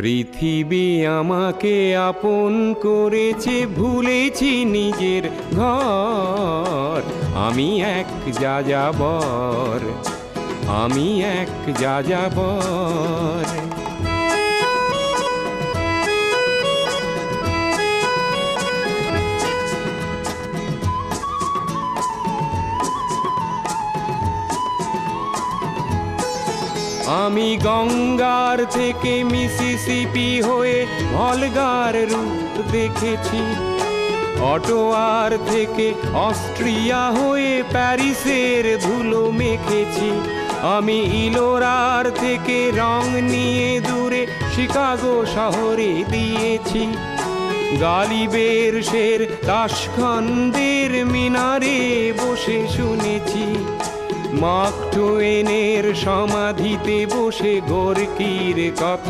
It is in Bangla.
পৃথিবী আমাকে আপন করেছে ভুলেছি নিজের ঘর। আমি এক যাযাবর আমি এক যাযাবর। আমি গঙ্গার থেকে মিসিসিপি হয়ে ভলগার রূপ দেখেছি। অটোয়ার থেকে অস্ট্রিয়া হয়ে প্যারিসের ধুলো মেখেছি। আমি ইলোরার থেকে রং নিয়ে দূরে শিকাগো শহরে দিয়েছি। গালিবের শের তাসখন্দের মিনারে বসে শুনেছি। মার্ক টুয়েনের সমাধিতে বসে গোরকির কথা।